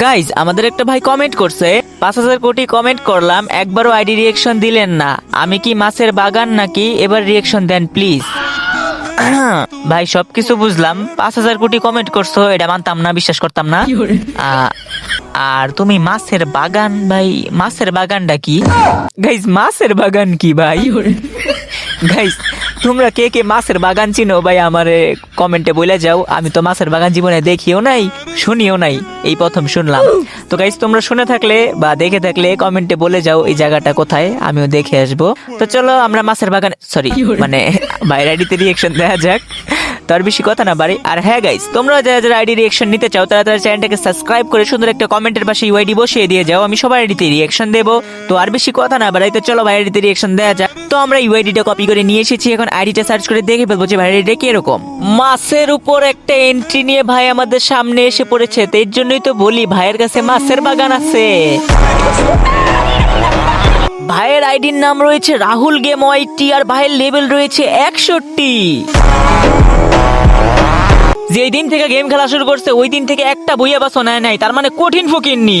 Guys আমাদের একটা ভাই কমেন্ট করছে পাঁচ হাজার কোটি কমেন্ট করলাম একবারও আইডি রিয়েকশন দিলেন না। আমি কি মাছের বাগান নাকি? এবার রিয়েকশন দেন প্লিজ ভাই সবকিছু বুঝলাম পাঁচ হাজার কোটি কমেন্ট করছ এটা মানতাম না বিশ্বাস করতাম না। আর তুমি মাছের বাগান ভাই মাছের বাগানটা কি? গাইজ মাছের বাগান কি ভাই? গাইজ তোমরা কে কে মাছের বাগান চিনো? ভাই, আমার কমেন্টে বলে যাও। আমি তো মাছের বাগান জীবনে দেখিও নাই, শুনিও নাই। এই প্রথম শুনলাম। তো গাইজ তোমরা শুনে থাকলে বা দেখে থাকলে কমেন্টে বলে যাও এই জায়গাটা কোথায়, আমিও দেখে আসব। তো চলো আমরা মাছের বাগান সরি মানে বাইরে আইডিতে রিয়েকশন দেওয়া যাক। তো আর বেশি কথা না, বাড়ি। আর হ্যাঁ গাইজ তোমরা যারা যারা আইডি রিয়েকশন নিতে চাও, তারা তারা চ্যানেলটাকে সাবস্ক্রাইব করে সুন্দর একটা কমেন্টের পাশে ইউআইডি বসিয়ে দিয়ে যাও। আমি সবার আইডিতে রিয়েকশন দেবো। তো আর বেশি কথা না, বাড়াই। তো চলো ভাই, আইডিতে রিয়েকশন দেওয়া যাক। তো আমরা ইউআইডিটা কপি করে নিয়ে এসেছি, এখন আইডিটা সার্চ করে দেখে ফেলব যে ভাই আইডিটা কীরকম মাছের উপর একটা এন্ট্রি নিয়ে ভাই আমাদের সামনে এসে পড়েছে, তো এর জন্যই তো বলি ভাইয়ের কাছে মাছের বাগান আছে। ভাইয়ের আইডির নাম রয়েছে রাহুল গেম ওয়াইটি আর ভাইয়ের লেভেল রয়েছে একষট্টি। যেই দিন থেকে গেম খেলা শুরু করছে, ওই দিন থেকে একটা বইয়া বা শোনায় নাই, তার মানে কঠিন ফকিরনি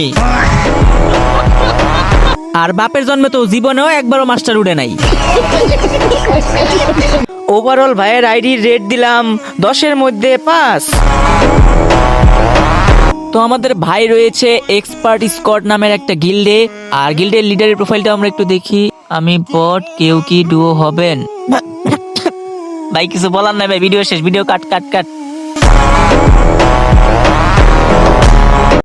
আর বাপের জন্মে তো জীবনেও একবারও মাস্টার উঠে নাই। ওভারঅল ভাইয়ের আইডির রেট দিলাম দশের মধ্যে পাঁচ। তো আমাদের ভাই রয়েছে এক্সপার্ট স্কট নামের একটা গিল্ডে আর গিল্ডের লিডারের প্রোফাইলটা আমরা একটু দেখি। আমি বট কেউ কি ডুও হবেন? ভাই, কিছু বলার নাই ভাই ভিডিও শেষ ভিডিও কাট কাট কাট